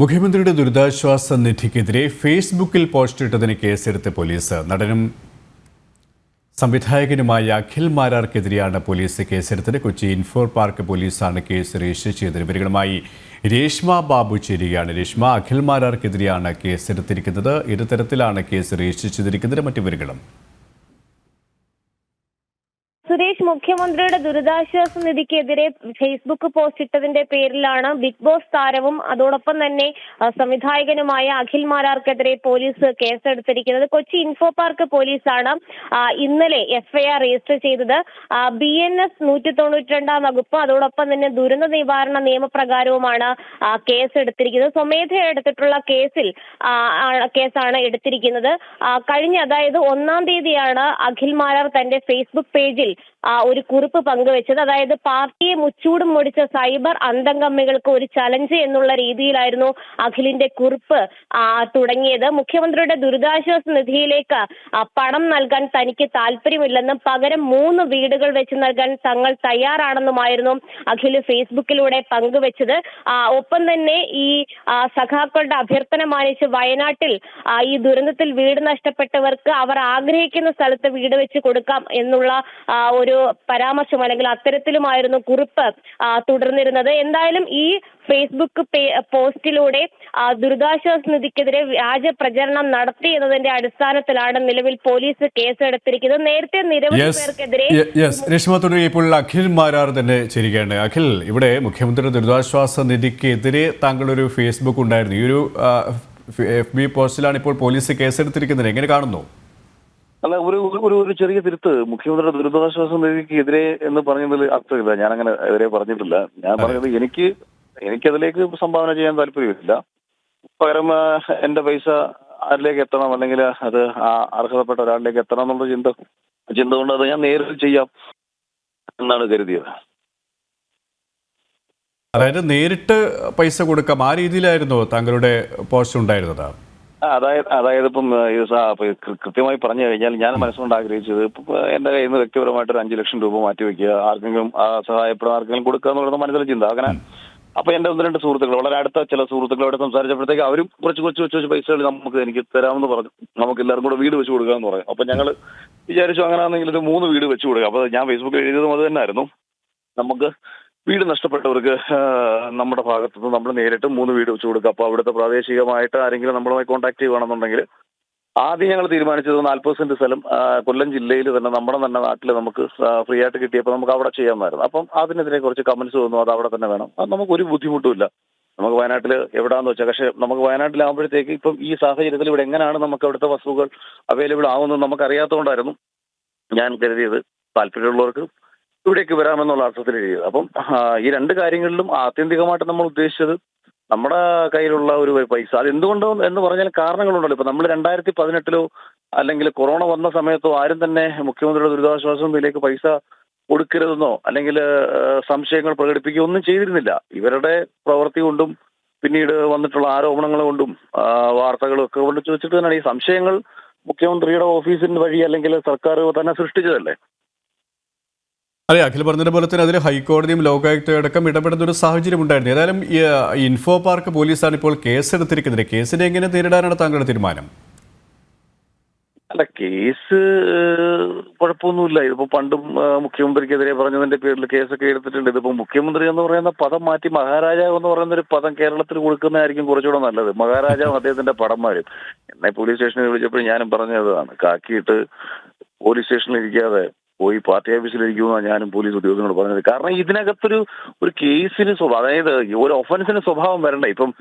മുഖ്യമന്ത്രിയുടെ ദുരിതാശ്വാസ നിധിക്കെതിരെ ഫേസ്ബുക്കിൽ പോസ്റ്റിട്ടതിന് കേസെടുത്ത് പോലീസ്. നടനും സംവിധായകനുമായ അഖിൽ മാരാർക്കെതിരെയാണ് പോലീസ് കേസെടുത്തത്. കൊച്ചി ഇൻഫോർ പാർക്ക് പോലീസാണ് കേസ് രജിസ്റ്റർ ചെയ്തത്. വിവരങ്ങളുമായി രേഷ്മ ബാബു ചേരുകയാണ്. രേഷ്മ അഖിൽ മാരാർക്കെതിരെയാണ് കേസെടുത്തിരിക്കുന്നത്. ഇരുതരത്തിലാണ് കേസ് രജിസ്റ്റർ ചെയ്തിരിക്കുന്നത്. മറ്റു വിവരങ്ങളും സുരേഷ് മുഖ്യമന്ത്രിയുടെ ദുരിതാശ്വാസ നിധിക്കെതിരെ ഫേസ്ബുക്ക് പോസ്റ്റ് ഇട്ടതിന്റെ പേരിലാണ് ബിഗ് ബോസ് താരവും അതോടൊപ്പം തന്നെ സംവിധായകനുമായ അഖിൽ മാരാർക്കെതിരെ പോലീസ് കേസെടുത്തിരിക്കുന്നത്. കൊച്ചി ഇൻഫോ പാർക്ക് പോലീസാണ് ഇന്നലെ എഫ്ഐആർ രജിസ്റ്റർ ചെയ്തത്. ബി എൻ എസ് നൂറ്റി തൊണ്ണൂറ്റി രണ്ടാം വകുപ്പ് അതോടൊപ്പം തന്നെ ദുരന്ത നിവാരണ നിയമപ്രകാരവുമാണ് കേസ് എടുത്തിരിക്കുന്നത് എടുത്തിട്ടുള്ള കേസിൽ കേസാണ് എടുത്തിരിക്കുന്നത്. കഴിഞ്ഞ അതായത് ഒന്നാം തീയതിയാണ് അഖിൽ മാരാർ തന്റെ ഫേസ്ബുക്ക് പേജിൽ ഒരു കുറിപ്പ് പങ്കുവച്ചത്. അതായത് പാർട്ടിയെ മുച്ചൂടും മുടിച്ച സൈബർ അന്തംഗമ്മികൾക്ക് ഒരു ചലഞ്ച് എന്നുള്ള രീതിയിലായിരുന്നു അഖിലിന്റെ കുറിപ്പ് തുടങ്ങിയത്. മുഖ്യമന്ത്രിയുടെ ദുരിതാശ്വാസ നിധിയിലേക്ക് പണം നൽകാൻ തനിക്ക് താല്പര്യമില്ലെന്നും പകരം മൂന്ന് വീടുകൾ വെച്ച് നൽകാൻ തങ്ങൾ തയ്യാറാണെന്നുമായിരുന്നു അഖിൽ ഫേസ്ബുക്കിലൂടെ പങ്കുവച്ചത്. ഒപ്പം തന്നെ ഈ സഖാക്കളുടെ അഭ്യർത്ഥന മാനിച്ച് വയനാട്ടിൽ ഈ ദുരന്തത്തിൽ വീട് നഷ്ടപ്പെട്ടവർക്ക് അവർ ആഗ്രഹിക്കുന്ന സ്ഥലത്ത് വീട് വെച്ച് കൊടുക്കാം എന്നുള്ള ആ, ഒരു പരാമർശം അല്ലെങ്കിൽ അത്തരത്തിലുമായിരുന്നു കുറിപ്പ് തുടർന്നിരുന്നത്. എന്തായാലും ഈ ഫേസ്ബുക്ക് പോസ്റ്റിലൂടെ ദുരിതാശ്വാസ നിധിക്കെതിരെ വ്യാജ പ്രചരണം നടത്തി എന്നതിന്റെ അടിസ്ഥാനത്തിലാണ് നിലവിൽ പോലീസ് കേസെടുത്തിരിക്കുന്നത്. നേരത്തെ നിരവധി പേർക്കെതിരെ ഇപ്പോൾ അഖിൽ മാരാർ തന്നെ ചേരുകയാണ് അഖിൽ ഇവിടെ മുഖ്യമന്ത്രി ദുരിതാശ്വാസ നിധിക്കെതിരെ താങ്കളൊരു ഫേസ്ബുക്ക് ഉണ്ടായിരുന്നു. ഈ ഒരു എഫ് ബി പോസ്റ്റിലാണ് ഇപ്പോൾ പോലീസ് കേസെടുത്തിരിക്കുന്നത്. എങ്ങനെ കാണുന്നു? അല്ല ഒരു ഒരു- ഒരു ചെറിയ തിരുത്ത്. മുഖ്യമന്ത്രിയുടെ ദുരിതാശ്വാസ നിധിക്ക് എതിരെ എന്ന് പറഞ്ഞതിൽ അർത്ഥമില്ല. ഞാൻ അങ്ങനെ എതിരെ പറഞ്ഞിട്ടില്ല. ഞാൻ പറഞ്ഞത് എനിക്ക് എനിക്കതിലേക്ക് സംഭാവന ചെയ്യാൻ താല്പര്യമില്ല. പകരം എന്റെ പൈസ ആരിലേക്ക് എത്തണം? അല്ലെങ്കിൽ അത് ആ അർഹതപ്പെട്ട ഒരാളിലേക്ക് എത്തണം എന്നുള്ള ചിന്ത ചിന്ത കൊണ്ട് അത് ഞാൻ നേരിൽ ചെയ്യാം എന്നാണ് കരുതിയത്. അതായത് നേരിട്ട് പൈസ കൊടുക്കാം. ആ രീതിയിലായിരുന്നു താങ്കളുടെ പോസ്റ്റ് ഉണ്ടായിരുന്നത്. അതായത് അതായത് ഇപ്പം കൃത്യമായി പറഞ്ഞു കഴിഞ്ഞാൽ ഞാൻ മനസ്സുകൊണ്ട് ആഗ്രഹിച്ചത് എന്റെ കയ്യിൽ നിന്ന് വ്യക്തിപരമായിട്ട് ഒരു അഞ്ചു ലക്ഷം രൂപ മാറ്റി വെക്കുക ആർക്കെങ്കിലും ആ, സഹായപ്പെടാൻ ആർക്കെങ്കിലും കൊടുക്കുക എന്നുള്ളത് മനസ്സിലെ ചിന്ത. അങ്ങനെ അപ്പൊ എന്റെ ഒന്ന് രണ്ട് സുഹൃത്തുക്കൾ വളരെ അടുത്ത ചില സുഹൃത്തുക്കളോട് സംസാരിച്ചപ്പോഴത്തേക്ക് അവരും കുറച്ച് കുറച്ച് കുറച്ച് കുറച്ച് പൈസകൾ നമുക്ക് എനിക്ക് തരാമെന്ന് പറഞ്ഞു. നമുക്ക് എല്ലാവർക്കും കൂടെ വീട് വെച്ച് കൊടുക്കാമെന്ന് പറഞ്ഞു. അപ്പൊ ഞങ്ങൾ വിചാരിച്ചു അങ്ങനെ ആണെങ്കിൽ ഒരു മൂന്ന് വീട് വെച്ച് കൊടുക്കുക അപ്പൊ ഞാൻ ഫേസ്ബുക്കിൽ എഴുതിയതും അത് തന്നെയായിരുന്നു. നമുക്ക് വീട് നഷ്ടപ്പെട്ടവർക്ക് നമ്മുടെ ഭാഗത്തുനിന്ന് നമ്മൾ നേരിട്ട് മൂന്ന് വീട് വെച്ച് കൊടുക്കുക. അപ്പോൾ അവിടുത്തെ പ്രാദേശികമായിട്ട് ആരെങ്കിലും നമ്മളുമായി കോൺടാക്ട് ചെയ്യുകയാണെന്നുണ്ടെങ്കിൽ ആദ്യം ഞങ്ങൾ തീരുമാനിച്ചത് നാൽപ്പത് സെന്റ് സ്ഥലം കൊല്ലം ജില്ലയിൽ തന്നെ നമ്മുടെ തന്നെ നാട്ടിൽ നമുക്ക് ഫ്രീ ആയിട്ട് കിട്ടിയപ്പോൾ നമുക്ക് അവിടെ ചെയ്യാമായിരുന്നു. അപ്പം അതിനെതിരെ കുറച്ച് കമന്റ്സ് വന്നു അത് അവിടെ തന്നെ വേണം. അത് നമുക്ക് ഒരു ബുദ്ധിമുട്ടുമില്ല നമുക്ക് വയനാട്ടിൽ എവിടാന്ന് വെച്ചാൽ പക്ഷേ നമുക്ക് വയനാട്ടിലാകുമ്പോഴത്തേക്ക് ഇപ്പം ഈ സാഹചര്യത്തിൽ ഇവിടെ എങ്ങനെയാണ് നമുക്ക് അവിടുത്തെ വസ്തുക്കൾ അവൈലബിൾ ആവുന്നത് നമുക്ക് അറിയാത്തതുകൊണ്ടായിരുന്നു ഞാൻ കരുതിയത് താല്പര്യമുള്ളവർക്ക് ഇവിടേക്ക് വരാമെന്നുള്ള അർത്ഥത്തിൽ എഴുതിയത് അപ്പം ഈ രണ്ട് കാര്യങ്ങളിലും ആത്യന്തികമായിട്ട് നമ്മൾ ഉദ്ദേശിച്ചത് നമ്മുടെ കയ്യിലുള്ള ഒരു പൈസ. അത് എന്തുകൊണ്ടോ എന്ന് പറഞ്ഞാൽ കാരണങ്ങളുണ്ടല്ലോ. ഇപ്പൊ നമ്മൾ രണ്ടായിരത്തി പതിനെട്ടിലോ അല്ലെങ്കിൽ കൊറോണ വന്ന സമയത്തോ ആരും തന്നെ മുഖ്യമന്ത്രിയുടെ ദുരിതാശ്വാസ നിധിയിലേക്ക് പൈസ കൊടുക്കരുതെന്നോ അല്ലെങ്കിൽ സംശയങ്ങൾ പ്രകടിപ്പിക്കുകയോ ഒന്നും ചെയ്തിരുന്നില്ല. ഇവരുടെ പ്രവൃത്തി കൊണ്ടും പിന്നീട് വന്നിട്ടുള്ള ആരോപണങ്ങൾ കൊണ്ടും വാർത്തകളും ഒക്കെ കൊണ്ട് ചോദിച്ചിട്ട് തന്നെയാണ് ഈ സംശയങ്ങൾ മുഖ്യമന്ത്രിയുടെ ഓഫീസിന് വഴി അല്ലെങ്കിൽ സർക്കാർ തന്നെ സൃഷ്ടിച്ചതല്ലേ? അതെ അഖിൽ പറഞ്ഞതുപോലെ തന്നെ അതിൽ ഹൈക്കോടതിയും ലോകായുക്തയും അടക്കം ഇടപെടുന്ന ഒരു സാഹചര്യം ഉണ്ടായിരുന്നു. ഏതായാലും ഇൻഫോ പാർക്ക് പോലീസാണ് ഇപ്പോൾ കേസെടുത്തിരിക്കുന്നത്. കേസിനെ എങ്ങനെ നേരിടാനാണ് താങ്കളുടെ തീരുമാനം? അല്ല കേസ് കുഴപ്പമൊന്നുമില്ല. ഇതിപ്പോ പണ്ടും മുഖ്യമന്ത്രിക്കെതിരെ പറഞ്ഞതിന്റെ പേരിൽ കേസൊക്കെ എടുത്തിട്ടുണ്ട്. ഇതിപ്പോ മുഖ്യമന്ത്രി എന്ന് പറയുന്ന പദം മാറ്റി മഹാരാജാവ് എന്ന് പറയുന്ന ഒരു പദം കേരളത്തിൽ കൊടുക്കുന്നതായിരിക്കും കുറച്ചുകൂടെ നല്ലത്. മഹാരാജാവ് അദ്ദേഹത്തിന്റെ പടന്മാരും എന്നെ പോലീസ് സ്റ്റേഷനിൽ വിളിച്ചപ്പോൾ ഞാനും പറഞ്ഞതാണ് കാക്കിയിട്ട് പോലീസ് സ്റ്റേഷനിൽ ഇരിക്കാതെ പോയി പാർട്ടി ഓഫീസിൽ ഇരിക്കുമെന്നാണ് ഞാനും പോലീസ് ഉദ്യോഗസ്ഥനോട് പറഞ്ഞത്. കാരണം ഇതിനകത്തൊരു ഒരു കേസിന് അതായത് ഒരു ഒഫൻസിന് സ്വഭാവം വരണ്ട. ഇപ്പം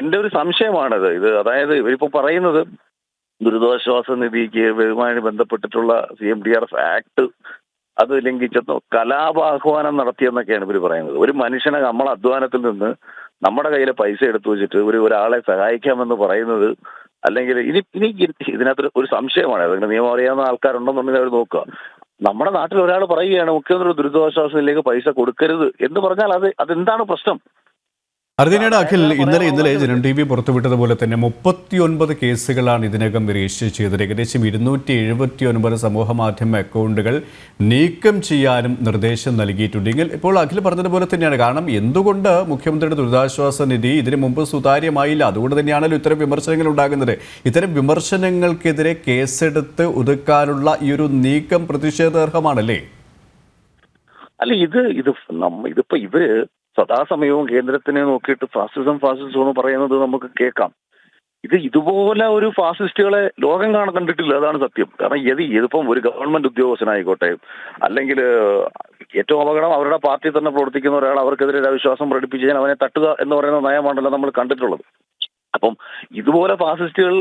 എന്റെ ഒരു സംശയമാണത്. ഇത് അതായത് ഇവരിപ്പോ പറയുന്നത് ദുരിതാശ്വാസ നിധിക്ക് ഇതുമായി ബന്ധപ്പെട്ടിട്ടുള്ള C M D R F act അത് ലംഘിച്ചെന്നോ കലാപാഹ്വാനം നടത്തിയെന്നൊക്കെയാണ് ഇവർ പറയുന്നത്. ഒരു മനുഷ്യനെ നമ്മളെ അധ്വാനത്തിൽ നിന്ന് നമ്മുടെ കയ്യിലെ പൈസ എടുത്തു വെച്ചിട്ട് ഒരു ഒരാളെ സഹായിക്കാമെന്ന് പറയുന്നത് അല്ലെങ്കിൽ ഇനി ഇനി ഇതിനകത്ത് ഒരു സംശയമാണ്. അതിന്റെ നിയമം അറിയാവുന്ന ആൾക്കാരുണ്ടെന്നുണ്ടെങ്കിൽ അവർ നോക്കുക. നമ്മുടെ നാട്ടിൽ ഒരാൾ പറയുകയാണ് മുഖ്യമന്ത്രി ദുരിതാശ്വാസ നിധിയിലേക്ക് പൈസ കൊടുക്കരുത്. എന്ന് പറഞ്ഞാൽ അത് അതെന്താണ് പ്രശ്നം? അതിനിടെ അഖിൽ ഇന്നലെ ഇന്നലെ ജനം ടി വി പുറത്തുവിട്ടതുപോലെ തന്നെ മുപ്പത്തിയൊൻപത് കേസുകളാണ് ഇതിനകം രജിസ്റ്റർ ചെയ്തത്. ഏകദേശം ഇരുന്നൂറ്റി എഴുപത്തി ഒൻപത് സമൂഹ മാധ്യമ അക്കൗണ്ടുകൾ നീക്കം ചെയ്യാനും നിർദ്ദേശം നൽകിയിട്ടുണ്ട്. എങ്കിൽ ഇപ്പോൾ അഖിൽ പറഞ്ഞതുപോലെ തന്നെയാണ്. കാരണം എന്തുകൊണ്ട് മുഖ്യമന്ത്രിയുടെ ദുരിതാശ്വാസ നിധി ഇതിനു മുമ്പ് സുതാര്യമായില്ല? അതുകൊണ്ട് തന്നെയാണല്ലോ ഇത്തരം വിമർശനങ്ങൾ ഉണ്ടാകുന്നത്. ഇത്തരം വിമർശനങ്ങൾക്കെതിരെ കേസെടുത്ത് ഒതുക്കാനുള്ള ഈ ഒരു നീക്കം പ്രതിഷേധാർഹമാണല്ലേ? അല്ല ഇത് ഇത് നമ്മ ഇതിപ്പോ ഇവർ സദാസമയവും കേന്ദ്രത്തിനെ നോക്കിയിട്ട് ഫാസിസം ഫാസിസം എന്ന് പറയുന്നത് നമുക്ക് കേൾക്കാം. ഇത് ഇതുപോലെ ഒരു ഫാസിസ്റ്റുകളെ ലോകം കാണാൻ കണ്ടിട്ടില്ല അതാണ് സത്യം. കാരണം ഇത് ഇതിപ്പം ഒരു ഗവൺമെന്റ് ഉദ്യോഗസ്ഥനായിക്കോട്ടെ അല്ലെങ്കിൽ ഏറ്റവും അപകടം അവരുടെ പാർട്ടി തന്നെ പ്രവർത്തിക്കുന്ന ഒരാൾ അവർക്കെതിരെ അവിശ്വാസം പ്രകടിപ്പിച്ച് അവനെ തട്ടുക എന്ന് പറയുന്ന നയമാണല്ലോ നമ്മൾ കണ്ടിട്ടുള്ളത്. അപ്പം ഇതുപോലെ ഫാസിസ്റ്റുകൾ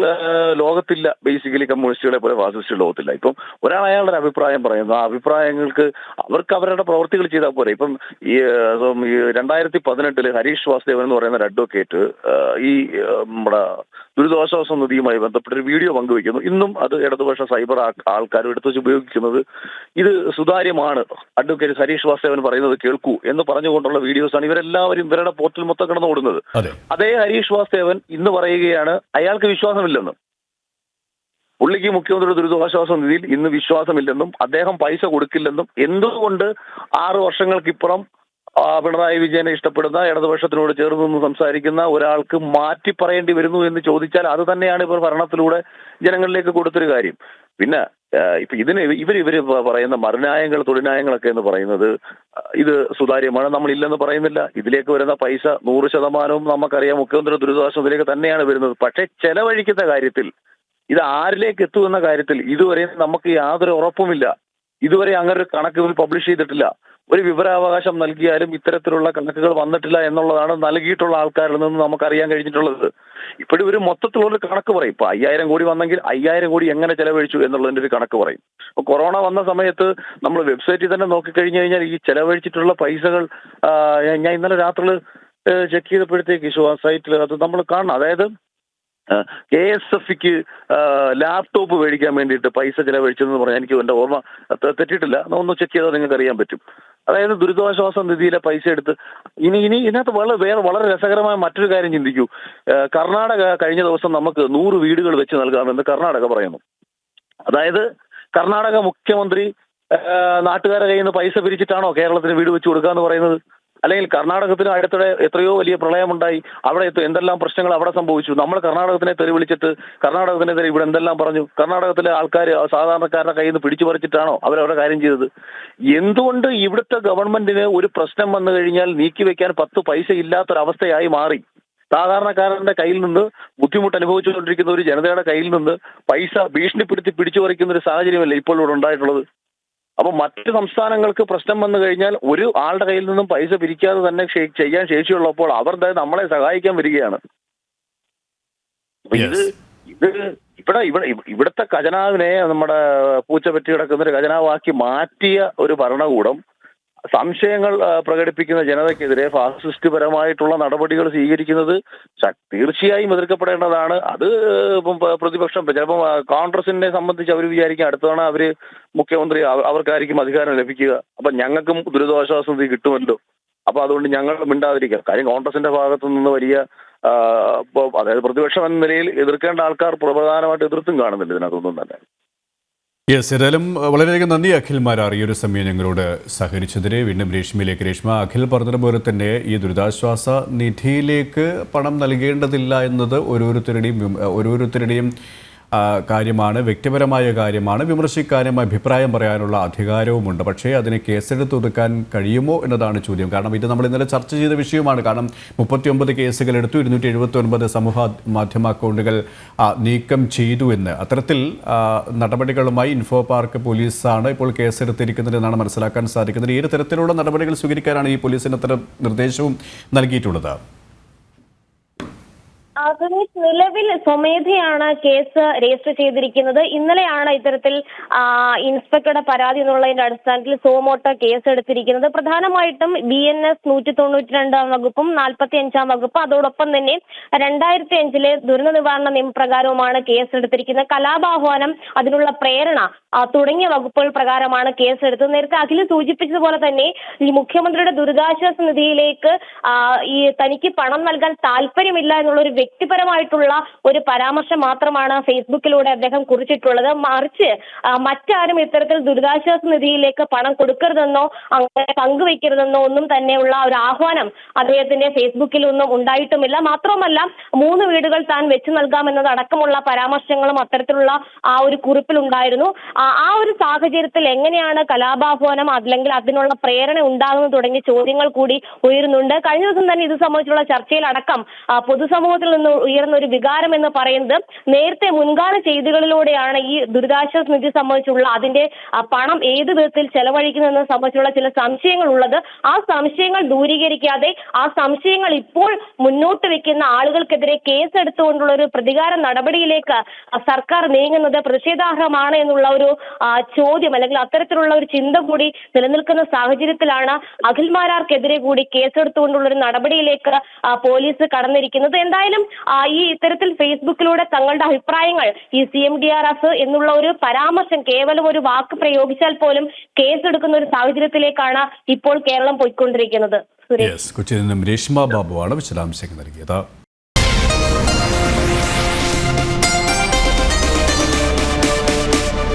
ലോകത്തില്ല. ബേസിക്കലി കമ്മ്യൂണിസ്റ്റുകളെ പോലെ ഫാസിസ്റ്റുകൾ ലോകത്തില്ല. ഇപ്പം ഒരാൾ അയാളുടെ അഭിപ്രായം പറയുന്നു. ആ അഭിപ്രായങ്ങൾക്ക് അവർക്ക് അവരുടെ പ്രവർത്തികൾ ചെയ്താൽ പോരെ. ഇപ്പം ഈ രണ്ടായിരത്തി പതിനെട്ടിൽ ഹരീഷ് വാസുദേവൻ എന്ന് പറയുന്ന ഒരു അഡ്വക്കേറ്റ് ഈ നമ്മുടെ ദുരിതാശ്വാസ നിധിയുമായി ബന്ധപ്പെട്ട ഒരു വീഡിയോ പങ്കുവയ്ക്കുന്നു. ഇന്നും അത് ഇടതുപക്ഷ സൈബർ ആൾക്കാരും എടുത്തു വെച്ച് ഉപയോഗിക്കുന്നത്. ഇത് സുതാര്യമാണ്. അഡ്വക്കേറ്റ് ഹരീഷ് വാസുദേവൻ പറയുന്നത് കേൾക്കൂ എന്ന് പറഞ്ഞുകൊണ്ടുള്ള വീഡിയോസാണ് ഇവരെല്ലാവരും ഇവരുടെ പോർട്ടൽ മൊത്തം കിടന്നു ഓടുന്നത്. അതേ ഹരീഷ് വാസുദേവൻ ഇന്ന് പറയുകയാണ്. അയാൾക്ക് വിശ്വാസമില്ലെന്ന്. പുള്ളിക്ക് മുഖ്യമന്ത്രിയുടെ ദുരിതാശ്വാസ നിധിയിൽ ഇന്ന് വിശ്വാസമില്ലെന്നും അദ്ദേഹം പൈസ കൊടുക്കില്ലെന്നും എന്തുകൊണ്ട് ആറു വർഷങ്ങൾക്കിപ്പുറം പിണറായി വിജയനെ ഇഷ്ടപ്പെടുന്ന ഇടതുപക്ഷത്തിനോട് ചേർന്ന് നിന്ന് സംസാരിക്കുന്ന ഒരാൾക്ക് മാറ്റി പറയേണ്ടി വരുന്നു എന്ന് ചോദിച്ചാൽ അത് തന്നെയാണ് ഇവർ ഭരണത്തിലൂടെ ജനങ്ങളിലേക്ക് കൊടുത്തൊരു കാര്യം. പിന്നെ ഇപ്പൊ ഇതിന് ഇവർ ഇവർ പറയുന്ന മരണായങ്ങൾ തൊഴിലായങ്ങളൊക്കെ എന്ന് പറയുന്നത് ഇത് സുതാര്യമാണ് നമ്മൾ ഇല്ലെന്ന് പറയുന്നില്ല. ഇതിലേക്ക് വരുന്ന പൈസ നൂറ് ശതമാനവും നമുക്കറിയാം മുഖ്യമന്ത്രി ദുരിതാശ്വാസത്തിലേക്ക് തന്നെയാണ് വരുന്നത്. പക്ഷേ ചെലവഴിക്കുന്ന കാര്യത്തിൽ ഇത് ആരിലേക്ക് എത്തുമെന്ന കാര്യത്തിൽ ഇതുവരെ നമുക്ക് യാതൊരു ഉറപ്പുമില്ല. ഇതുവരെ അങ്ങനെ ഒരു കണക്ക് ഇവർ പബ്ലിഷ് ചെയ്തിട്ടില്ല. ഒരു വിവരാവകാശം നൽകിയാലും ഇത്തരത്തിലുള്ള കണക്കുകൾ വന്നിട്ടില്ല എന്നുള്ളതാണ് നൽകിയിട്ടുള്ള ആൾക്കാരിൽ നിന്ന് നമുക്കറിയാൻ കഴിഞ്ഞിട്ടുള്ളത്. ഇപ്പോഴും ഒരു മൊത്തത്തിലുള്ള കണക്ക് പറയും. ഇപ്പൊ അയ്യായിരം കോടി വന്നെങ്കിൽ അയ്യായിരം കോടി എങ്ങനെ ചെലവഴിച്ചു എന്നുള്ളതിന്റെ ഒരു കണക്ക് പറയും. അപ്പൊ കൊറോണ വന്ന സമയത്ത് നമ്മൾ വെബ്സൈറ്റിൽ തന്നെ നോക്കിക്കഴിഞ്ഞു കഴിഞ്ഞാൽ ഈ ചെലവഴിച്ചിട്ടുള്ള പൈസകൾ ഞാൻ- ഇന്നലെ രാത്രി ചെക്ക് ചെയ്തപ്പോഴത്തേക്ക് സൈറ്റിൽ അത് നമ്മൾ കാണണം. അതായത് കെ എസ് എഫിക്ക് ലാപ്ടോപ്പ് മേടിക്കാൻ വേണ്ടിയിട്ട് പൈസ ചിലവഴിച്ചതെന്ന് പറഞ്ഞാൽ എനിക്ക് എന്റെ ഓർമ്മ തെറ്റിയിട്ടില്ല. ഒന്ന് ചെക്ക് ചെയ്താൽ നിങ്ങൾക്ക് അറിയാൻ പറ്റും. അതായത് ദുരിതാശ്വാസ നിധിയിലെ പൈസ എടുത്ത് ഇനി ഇനി ഇതിനകത്ത് വളരെ വേറെ വളരെ രസകരമായ മറ്റൊരു കാര്യം ചിന്തിക്കൂ. കർണാടക കഴിഞ്ഞ ദിവസം നമുക്ക് നൂറ് വീടുകൾ വെച്ച് നൽകാമെന്ന് കർണാടക പറയുന്നു. അതായത് കർണാടക മുഖ്യമന്ത്രി നാട്ടുകാരെ നാട്ടുകാരുടെ കയ്യിൽ നിന്ന് പൈസ പിരിച്ചിട്ടാണോ കേരളത്തിന് വീട് വെച്ച് കൊടുക്കാന്ന് പറയുന്നത്? അല്ലെങ്കിൽ കർണാടകത്തിന് അടുത്തിടെ എത്രയോ വലിയ പ്രളയമുണ്ടായി അവിടെ എന്തെല്ലാം പ്രശ്നങ്ങൾ അവിടെ സംഭവിച്ചു. നമ്മൾ കർണാടകത്തിനെ തെറി വിളിച്ചിട്ട് കർണാടകത്തിനെതിരെ ഇവിടെ എന്തെല്ലാം പറഞ്ഞു? കർണാടകത്തിലെ ആൾക്കാർ സാധാരണക്കാരുടെ കയ്യിൽ നിന്ന് പിടിച്ചു പറിച്ചിട്ടാണോ അവരവരുടെ കാര്യം ചെയ്തത്? എന്തുകൊണ്ട് ഇവിടുത്തെ ഗവൺമെന്റിന് ഒരു പ്രശ്നം വന്നു കഴിഞ്ഞാൽ നീക്കി വെക്കാൻ പത്ത് പൈസ ഇല്ലാത്തൊരവസ്ഥയായി മാറി? സാധാരണക്കാരന്റെ കയ്യിൽ നിന്ന് ബുദ്ധിമുട്ട് അനുഭവിച്ചുകൊണ്ടിരിക്കുന്ന ഒരു ജനതയുടെ കയ്യിൽ നിന്ന് പൈസ ഭീഷണിപ്പെടുത്തി പിടിച്ചു പറിക്കുന്ന ഒരു സാഹചര്യമല്ലേ ഇപ്പോൾ ഇവിടെ ഉണ്ടായിട്ടുള്ളത്? അപ്പൊ മറ്റു സംസ്ഥാനങ്ങൾക്ക് പ്രശ്നം വന്നു കഴിഞ്ഞാൽ ഒരു ആളുടെ കയ്യിൽ നിന്നും പൈസ പിരിക്കാതെ തന്നെ ചെയ്യാൻ ശേഷിയുള്ളപ്പോൾ അവർ നമ്മളെ സഹായിക്കാൻ വരികയാണ്. ഇത് ഇത് ഇവിടെ ഇവിടെ ഇവ- ഇവിടുത്തെ ഖജനാവിനെ നമ്മുടെ പൂച്ച പറ്റി കിടക്കുന്ന ഒരു ഖജനാവാക്കി മാറ്റിയ ഒരു ഭരണകൂടം സംശയങ്ങൾ പ്രകടിപ്പിക്കുന്ന ജനതയ്ക്കെതിരെ ഫാസിസ്റ്റ് പരമായിട്ടുള്ള നടപടികൾ സ്വീകരിക്കുന്നത് തീർച്ചയായും എതിർക്കപ്പെടേണ്ടതാണ്. അത് പ്രതിപക്ഷം ചിലപ്പം ആ, കോൺഗ്രസിനെ സംബന്ധിച്ച് അവർ വിചാരിക്കും അടുത്ത തവണ അവർ മുഖ്യമന്ത്രി അവ- അവർക്കായിരിക്കും അധികാരം ലഭിക്കുക. അപ്പൊ ഞങ്ങൾക്കും ദുരിതാശ്വാസ കിട്ടുമല്ലോ. അപ്പൊ അതുകൊണ്ട് ഞങ്ങൾ മിണ്ടാതിരിക്കാം കാര്യം കോൺഗ്രസിന്റെ ഭാഗത്തു നിന്ന് വലിയ അതായത് പ്രതിപക്ഷം എന്ന നിലയിൽ എതിർക്കേണ്ട ആൾക്കാർ പ്രധാനമായിട്ട് എതിർത്തും കാണുന്നുണ്ട് ഇതിനകത്തൊന്നും തന്നെ. യെസ് ഏതായാലും വളരെയധികം നന്ദി അഖിൽ മാരാർ. ഈ ഒരു സമയം ഞങ്ങളോട് സഹകരിച്ചതിന്. വീണ്ടും രേഷ്മയിലേക്ക് രേഷ്മ അഖിൽ പറഞ്ഞതുപോലെ തന്നെ ഈ ദുരിതാശ്വാസ നിധിയിലേക്ക് പണം നൽകേണ്ടതില്ല എന്നത് ഓരോരുത്തരുടെയും ഓരോരുത്തരുടെയും കാര്യമാണ് വ്യക്തിപരമായ കാര്യമാണ്. വിമർശിക്കാനും അഭിപ്രായം പറയാനുള്ള അധികാരവുമുണ്ട്. പക്ഷേ അതിനെ കേസെടുത്ത് ഒതുക്കാൻ കഴിയുമോ എന്നതാണ് ചോദ്യം. കാരണം ഇത് നമ്മൾ ഇന്നലെ ചർച്ച ചെയ്ത വിഷയമാണ്. കാരണം മുപ്പത്തിയൊമ്പത് കേസുകൾ എടുത്തു ഇരുന്നൂറ്റി എഴുപത്തി ഒൻപത് സമൂഹ മാധ്യമ അക്കൗണ്ടുകൾ നീക്കം ചെയ്തു എന്ന്. അത്തരത്തിൽ നടപടികളുമായി ഇൻഫോ പാർക്ക് പോലീസാണ് ഇപ്പോൾ കേസെടുത്തിരിക്കുന്നത് എന്നാണ് മനസ്സിലാക്കാൻ സാധിക്കുന്നത്. ഏത് തരത്തിലുള്ള നടപടികൾ സ്വീകരിക്കാനാണ് ഈ പോലീസിന് അത്തരം നിർദ്ദേശവും നൽകിയിട്ടുള്ളത്? ആ, സുനീഷ് നിലവിൽ സ്വമേധയാണ് കേസ് രജിസ്റ്റർ ചെയ്തിരിക്കുന്നത്. ഇന്നലെയാണ് ഇത്തരത്തിൽ ഇൻസ്പെക്ടറുടെ പരാതി എന്നുള്ളതിന്റെ അടിസ്ഥാനത്തിൽ സോമോട്ട കേസ് എടുത്തിരിക്കുന്നത്. പ്രധാനമായിട്ടും ബി എൻ എസ് നൂറ്റി തൊണ്ണൂറ്റി രണ്ടാം വകുപ്പും നാൽപ്പത്തി അഞ്ചാം വകുപ്പ്. അതോടൊപ്പം തന്നെ രണ്ടായിരത്തി അഞ്ചിലെ ദുരന്ത നിവാരണ നിയമപ്രകാരവുമാണ് കേസ് എടുത്തിരിക്കുന്നത്. കലാപാഹ്വാനം അതിനുള്ള പ്രേരണ തുടങ്ങിയ വകുപ്പുകൾ പ്രകാരമാണ് കേസ് എടുത്തത്. നേരത്തെ അഖിൽ സൂചിപ്പിച്ചതുപോലെ തന്നെ ഈ മുഖ്യമന്ത്രിയുടെ ദുരിതാശ്വാസ നിധിയിലേക്ക് ഈ തനിക്ക് പണം നൽകാൻ താല്പര്യമില്ല എന്നുള്ള ഒരു വ്യക്തിപരമായിട്ടുള്ള ഒരു പരാമർശം മാത്രമാണ് ഫേസ്ബുക്കിലൂടെ അദ്ദേഹം കുറിച്ചിട്ടുള്ളത്. മറിച്ച് മറ്റാരും ഇത്തരത്തിൽ ദുരിതാശ്വാസ നിധിയിലേക്ക് പണം കൊടുക്കരുതെന്നോ അങ്ങനെ പങ്കുവെക്കരുതെന്നോ ഒന്നും തന്നെയുള്ള ഒരു ആഹ്വാനം അദ്ദേഹത്തിന്റെ ഫേസ്ബുക്കിൽ ഒന്നും ഉണ്ടായിട്ടുമില്ല. മാത്രമല്ല മൂന്ന് വീടുകൾ താൻ വെച്ചു നൽകാമെന്നതടക്കമുള്ള പരാമർശങ്ങളും അത്തരത്തിലുള്ള ആ ഒരു കുറിപ്പിൽ ഉണ്ടായിരുന്നു ആ ഒരു സാഹചര്യത്തിൽ എങ്ങനെയാണ് കലാപാഹ്വാനം അല്ലെങ്കിൽ അതിനുള്ള പ്രേരണ ഉണ്ടാകുന്നത് തുടങ്ങിയ ചോദ്യങ്ങൾ കൂടി ഉയരുന്നുണ്ട്. കഴിഞ്ഞ ദിവസം തന്നെ ഇത് സംബന്ധിച്ചുള്ള ചർച്ചയിലടക്കം പൊതുസമൂഹത്തിൽ നിന്ന് ഉയർന്ന ഒരു വികാരം എന്ന് പറയുന്നത് നേരത്തെ മുൻകാല ചെയ്തികളിലൂടെയാണ് ഈ ദുരിതാശ്വാസ നിധി സംബന്ധിച്ചുള്ള അതിന്റെ പണം ഏത് വിധത്തിൽ ചെലവഴിക്കുന്നതെന്ന് സംബന്ധിച്ചുള്ള ചില സംശയങ്ങൾ ഉള്ളത്. ആ സംശയങ്ങൾ ദൂരീകരിക്കാതെ ആ സംശയങ്ങൾ ഇപ്പോൾ മുന്നോട്ട് വെക്കുന്ന ആളുകൾക്കെതിരെ കേസ് എടുത്തുകൊണ്ടുള്ള ഒരു പ്രതികാര നടപടിയിലേക്ക് സർക്കാർ നീങ്ങുന്നത് പ്രതിഷേധാർഹമാണ് എന്നുള്ള ഒരു ചോദ്യം അല്ലെങ്കിൽ അത്തരത്തിലുള്ള ഒരു ചിന്ത കൂടി നിലനിൽക്കുന്ന സാഹചര്യത്തിലാണ് അഖിൽമാരാർക്കെതിരെ കൂടി കേസെടുത്തുകൊണ്ടുള്ള ഒരു നടപടിയിലേക്ക് പോലീസ് കടന്നിരിക്കുന്നത്. എന്തായാലും ഈ ഇത്തരത്തിൽ ഫേസ്ബുക്കിലൂടെ തങ്ങളുടെ അഭിപ്രായങ്ങൾ ഈ C M D R F എന്നുള്ള ഒരു പരാമർശം കേവലം ഒരു വാക്ക് പ്രയോഗിച്ചാൽ പോലും കേസെടുക്കുന്ന ഒരു സാഹചര്യത്തിലേക്കാണ് ഇപ്പോൾ കേരളം പോയിക്കൊണ്ടിരിക്കുന്നത്. കൊച്ചിയിൽ നിന്നും രേഷ്മ ബാബുവാണ് വിശദാംശങ്ങൾ നൽകിയത്.